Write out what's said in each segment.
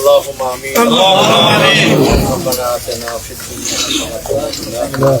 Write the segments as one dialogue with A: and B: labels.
A: اللهم آمين. اللهم آمين. ربنا اتنا في الدنيا حسنه وفي الاخره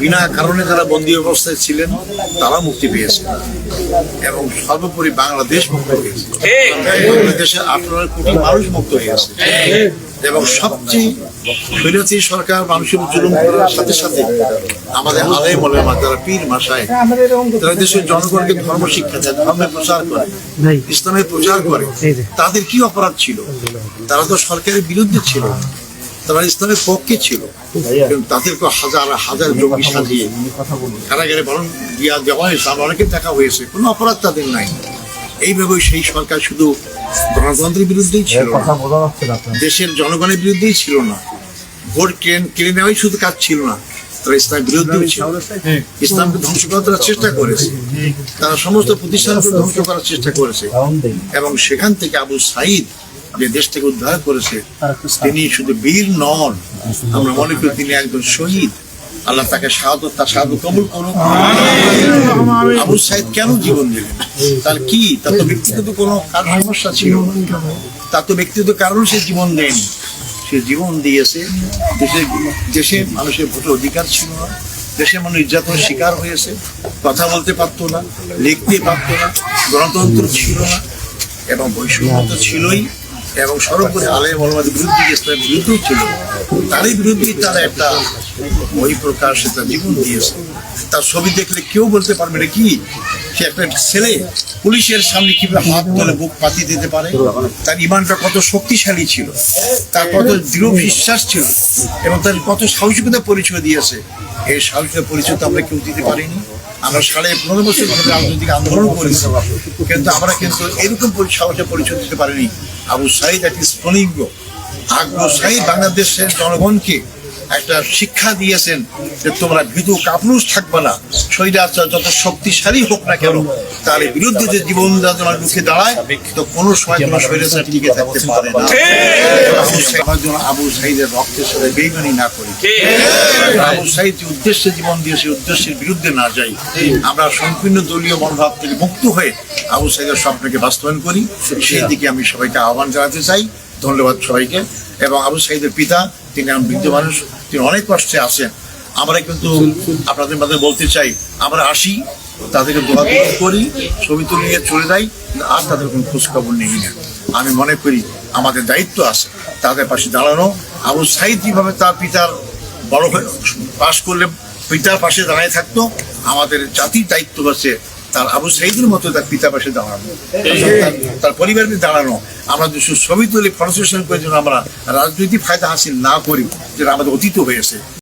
B: বিনা কারণে যারা বন্দী অবস্থায় ছিলেন, তারা মুক্তি পেয়েছে। এবং সর্বোপরি বাংলাদেশ মুক্ত হয়েছে। কোটি মানুষ মুক্ত হয়েছে। এবং সবচেয়ে সরকার মানুষের জুলুম করার সাথে সাথে আমাদের মনে যারা পীর মাসায় তারা দেশের জনগণকে ধর্ম শিক্ষা দেয় ধর্মের প্রচার করে ইসলামের প্রচার করে, তাদের কি অপরাধ ছিল? তারা তো সরকারের বিরুদ্ধে ছিল। তারা ইসলামের পক্ষে ছিল। তাদেরকে হাজার হাজার জঙ্গি সাজিয়ে কারাগারে বরং দিয়া দেওয়া হয়েছে। আর অনেকে দেখা হয়েছে কোনো অপরাধ তাদের নাই। এইভাবে সেই সরকার শুধু গণতন্ত্রের বিরুদ্ধেই ছিল দেশের জনগণের বিরুদ্ধেই ছিল না। ভোট কেন কেড়ে নেওয়াই শুধু কাজ ছিল না। তারা ইসলামের বিরুদ্ধেও ছিল। ইসলামকে ধ্বংস করার তারা চেষ্টা করেছে। তারা সমস্ত প্রতিষ্ঠানকে ধ্বংস করার চেষ্টা করেছে। এবং সেখান থেকে আবু সাইদ যে দেশ থেকে উদ্ধার করেছে, তিনি শুধু বীর নন, আমরা মনে করি তিনি একজন শহীদ। আল্লাহ তাকে শাহাদত, তার শাহাদত কবুল করুন আবু সাইদ কেন জীবন দিলেন? তার কি? তার তো ব্যক্তিগত কোনো সমস্যা ছিল। তার তো ব্যক্তিগত কারণ সে জীবন দেয়নি সে জীবন দিয়েছে। দেশে দেশে মানুষের ভোটের অধিকার ছিল না। দেশে মানুষ নির্যাতনের শিকার হয়েছে। কথা বলতে পারতো না, লিখতে পারতো না, গণতন্ত্র ছিল না, এবং বৈষম্য তো ছিলই। এবং সর্বোপরি আলে মলমাদের বিরুদ্ধে যে ইসলামের বিরুদ্ধেও ছিল, তারই বিরুদ্ধেই তারা একটা বই প্রকাশ তার জীবন দিয়েছে। তার ছবি দেখলে কেউ বলতে পারবে না কি? একটা ছেলে পুলিশের সামনে কীভাবে হাত তুলে বুক পাতি দিতে পারে? তার ইমানটা কত শক্তিশালী ছিল? তার কত দৃঢ় বিশ্বাস ছিল? এবং তার কত সাহসিকতা পরিচয় দিয়েছে? এই সাহসিকতা পরিচয় তো আমরা কেউ দিতে পারিনি। আমরা সাড়ে পনেরো বছর ধরে রাজনৈতিক আন্দোলন করেছি। কিন্তু আমরা কিন্তু এরকম সাহসের পরিচয় দিতে পারিনি। আবু সাইদ একটি স্ফলিঙ্গ। আবু সাইদ বাংলাদেশের জনগণকে একটা শিক্ষা দিয়েছেন যে তোমরা ভীতু কাপুরুষ থাকবে না। শরীরাচার যত শক্তিশালী হোক না কেন, তার বিরুদ্ধে যে জীবন যাতনা রুখে দাঁড়ায়, তো কোনো সময় কোনো শরীরাচার টিকে থাকতে পারে না। আবু রক্তের সাথে বেইমানি না করি। আবু যে উদ্দেশ্যে জীবন দিয়ে, সেই উদ্দেশ্যের বিরুদ্ধে না যাই। আমরা সম্পূর্ণ দলীয় মনোভাব থেকে মুক্ত হয়ে আবু সাইদের স্বপ্নকে বাস্তবায়ন করি। সেই দিকে আমি সবাইকে আহ্বান জানাতে চাই। ধন্যবাদ সবাইকে। এবং আবু সাইদের পিতা, তিনি আমার বৃদ্ধ মানুষ তিনি অনেক কষ্টে আছেন। আমরা কিন্তু আপনাদের মাঝে বলতে চাই, আমরা আসি, তাদেরকে দোয়া দোয়া করি, ছবি তুলে নিয়ে চলে যাই, আর তাদের কোনো খোঁজখবর নেই। না আমি মনে করি আমাদের দায়িত্ব আছে তাদের পাশে দাঁড়ানো। আবু সাইদ যেভাবে তার পিতার বড় হয়ে পাশ করলে পিতার পাশে দাঁড়ায় থাকতো, আমাদের জাতির দায়িত্ব হচ্ছে তার আবু সাইদের মতো তার পিতা পাশে দাঁড়ানো তার- পরিবারকে দাঁড়ানো আমরা যদি ছবি তুলে ফটোসেশন করে যেন আমরা রাজনৈতিক ফায়দা হাসিল না করি যেটা আমাদের অতীত হয়েছে